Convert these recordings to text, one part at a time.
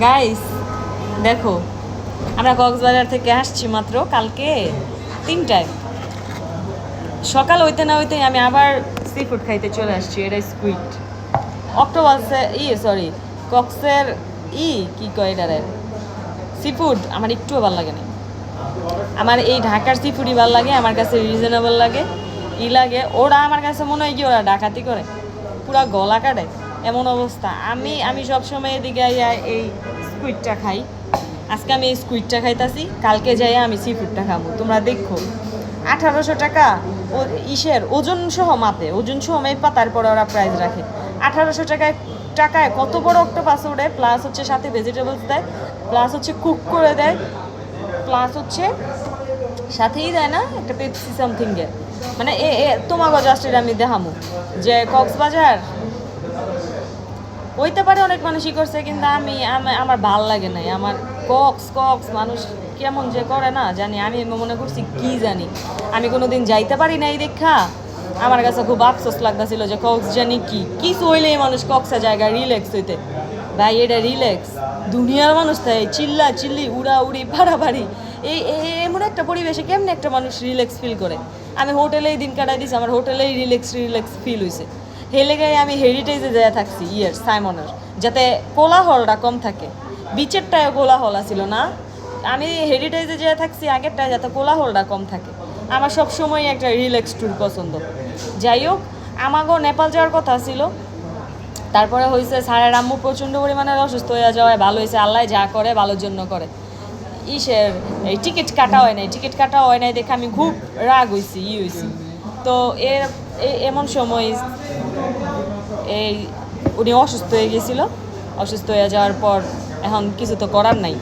Guys দেখো, আমরা কক্সবাজার থেকে আসছি মাত্র কালকে তিনটায়। সকাল হইতে না হইতে আমি আবার সি ফুড খাইতে চলে আসছি, এটা স্কুইড অক্টোবাসে ই সরি কক্সের ই, কি কয় এটারে? সি ফুড আমার একটুও ভালো লাগে না। আমার এই ঢাকার সি ফুডই ভালো লাগে, আমার কাছে রিজনেবল লাগে, ই লাগে। ওরা আমার কাছে মনে হয় কি, ওরা ডাকাতি করে। পুরা গলা কাটে। এমন অবস্থা। আমি আমি সবসময় এদিকে আইয়া এই স্কুইডটা খাই। আজকে আমি এই স্কুইডটা খাইতাছি, কালকে যাই আমি সি ফুডটা খাব। তোমরা দেখো, আঠারোশো টাকা ও ইসের ওজন সহ মাপে, ওজন সহ মেপা তারপরে ওরা প্রাইস রাখে। আঠারোশো টাকায় টাকায় কত বড় অক্টোপাস ওড়ে? প্লাস হচ্ছে সাথে ভেজিটেবলস দেয় প্লাস হচ্ছে কুক করে দেয় প্লাস হচ্ছে সাথেই দেয় না, একটা পেপসি সামথিং এর। মানে এ তোমাকে জাস্ট এটা আমি দেখামু, যে কক্সবাজার হইতে পারে অনেক মানুষই করছে, কিন্তু আমি, আমি- আমার ভালো লাগে নাই। আমার কক্স কক্স, মানুষ কেমন যে করে না, জানি, আমি মনে করছি কি জানি। আমি কোনোদিন যাইতে পারি নাই দেখা। আমার কাছে খুব আফসোস লাগতেছিল যে কক্স জানি কি। কি হইলেই মানুষ কক্সের জায়গায় রিল্যাক্স হইতে। ভাই, এটা রিল্যাক্স দুনিয়ার মানুষ তাই চিল্লা চিল্লি, উড়া উড়ি পাড়াপাড়ি এই- এমন একটা পরিবেশে কেমনে একটা মানুষ রিল্যাক্স ফিল করে? আমি হোটেলেই দিন কাটাই দিছি, আমার হোটেলেই রিল্যাক্স রিল্যাক্স ফিল হয়েছে হেলে গায়ে আমি হেরিটেজে যায় থাকছি ইয়ের সাইমনের। যাতে কোলাহলটা কম থাকে। বিচেরটায় কোলাহল আছিল না। আমি হেরিটেজে যেয়ে থাকছি, আগেরটায় যাতে কোলাহলটা কম থাকে। আমার সব সময় একটা রিল্যাক্স ট্যুর পছন্দ। যাই হোক আমাকেও নেপাল যাওয়ার কথা ছিল। তারপরে হয়েছে স্যারের আম্মু প্রচণ্ড পরিমাণে অসুস্থ হয়ে যাওয়ায় ভালো হয়েছে আল্লাহ যা করে ভালোর জন্য করে। ইসের এই টিকিট কাটা হয় নাই, টিকিট কাটা হয় নাই দেখে আমি খুব রাগ হয়েছি ই হয়েছি তো এর এমন সময় এই উনি অসুস্থ হয়ে গেছিল। অসুস্থ হয়ে যাওয়ার পর এখন কিছু তো করার নাই।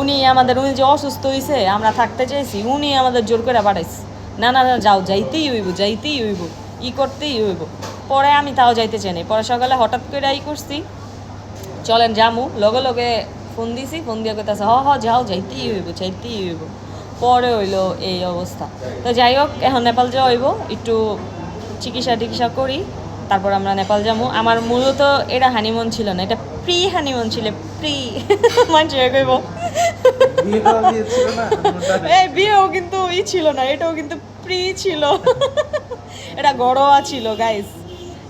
উনি আমাদের, উনি যে অসুস্থ হয়েছে আমরা থাকতে চাইছি, উনি আমাদের জোর করে পাঠাইছে। না না না, যাও, যাইতেই হইব যাইতেই হইব, ই করতেই হইব। পরে আমি তাও যাইতে চাই পরে সকালে হঠাৎ করে ই করছি, চলেন জামু লগে লগে ফোন দিছি, ফোন দিয়ে কইতাছে, হ হ, যাও, যাইতেই হইব যাইতেই হইব। পরে হইল এই অবস্থা। তো যাই হোক, এখন নেপাল যাওয়া হইব, একটু চিকিৎসা টিকিৎসা করি। তারপর আমরা নেপাল যাব। আমার মূলত এটা হানিমুন ছিল না এটা প্রি হানিমুন ছিল প্রি মানুষ কইব। এই বিয়েও কিন্তু ই ছিল না এটাও কিন্তু প্রি ছিল। এটা গড়োয়া ছিল গাইস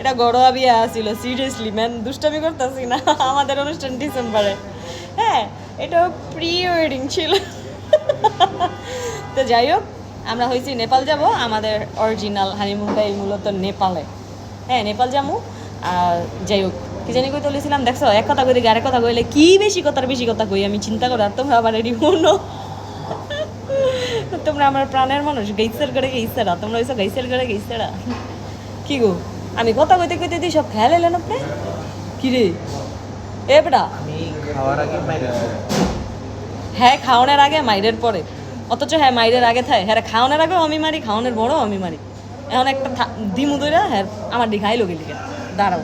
এটা গড়োয়া বিয়ে ছিল সিরিয়াসলি ম্যান দুষ্টামি করতেছি না আমাদের অনুষ্ঠান ডিসেম্বরে। হ্যাঁ এটাও প্রি ওয়েডিং ছিল। তো যাই হোক আমরা হয়েছি নেপাল যাব আমাদের অরিজিনাল হানিমুনটাই মূলত নেপালে। হ্যাঁ নেপাল যাব আর যাই হোক কি জানি কই তুলেছিলাম দেখছ এক কথা কই আরেক কথা কইলে কি বেশি কথার বেশি কথা কই? আমি চিন্তা করি আর তোমরা আবার রেডি হনো তোমরা আমার প্রাণের মানুষ গেইসের করে গেইসেরা তোমরা হইছো গেইসের করে গেইসেরা কি গো আমি কথা কইতে কইতে দিই সব খেয়াল এলেন আপনি? কি রে? এ বেটা। খাওয়ার আগে হ্যাঁ খাওয়ানোর আগে মাইরের পরে। অথচ হ্যাঁ মাইরের আগে থাকে হ্যাঁ খাওয়ানোর আগেও আমি মারি খাওয়ানোর বড়ও আমি মারি। এখন একটা দিমু দইরা হ্যাঁ আমার দিকে আইলো গেলি দাঁড়াও।